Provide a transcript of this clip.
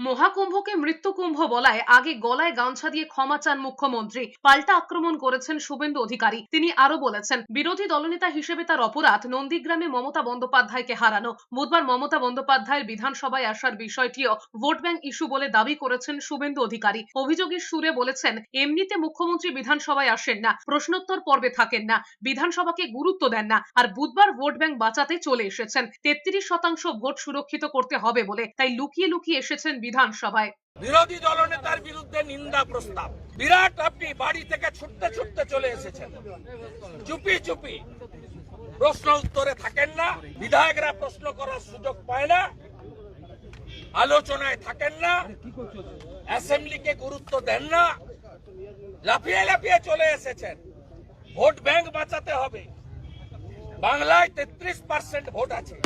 মহাকুম্ভকে মৃত্যুকুম্ভ বলায় আগে গলায় গামছা দিয়ে ক্ষমা চান মুখ্যমন্ত্রী। পাল্টা আক্রমণ করেছেন শুভেন্দু অধিকারী। তিনি আরও বলেছেন, বিরোধী দলনেতা হিসেবে তার অপরাধ নন্দীগ্রামে মমতা বন্দ্যোপাধ্যায়কে হারানো। বুধবার মমতা বন্দ্যোপাধ্যায়ের বিধানসভায় আসার বিষয়টিও ভোট ব্যাংক ইস্যু বলে দাবি করেছেন শুভেন্দু অধিকারী। অভিযোগের সুরে বলেছেন, এমনিতে মুখ্যমন্ত্রী বিধানসভায় আসেন না, প্রশ্নোত্তর পর্বে থাকেন না, বিধানসভাকে গুরুত্ব দেন না, আর বুধবার ভোট ব্যাংক বাঁচাতে চলে এসেছেন। তেত্রিশ শতাংশ ভোট সুরক্ষিত করতে হবে বলে, তাই লুকিয়ে লুকিয়ে এসেছেন বিধানসভায়। বিরোধী দলনেতার বিরুদ্ধে নিন্দা প্রস্তাব। বিরাট আপনি বাড়ি থেকে ছুটতে ছুটতে চলে এসেছেন। চুপি চুপি। প্রশ্ন উত্তরে থাকেন না, বিধায়করা প্রশ্ন করার সুযোগ পায় না, আলোচনায় থাকেন না, অ্যাসেম্বলিকে গুরুত্ব দেন না, লাফিয়ে লাফিয়ে চলে এসেছেন। ভোট ব্যাংক বাঁচাতে হবে। বাংলায় তেত্রিশ পার্সেন্ট ভোট আছে।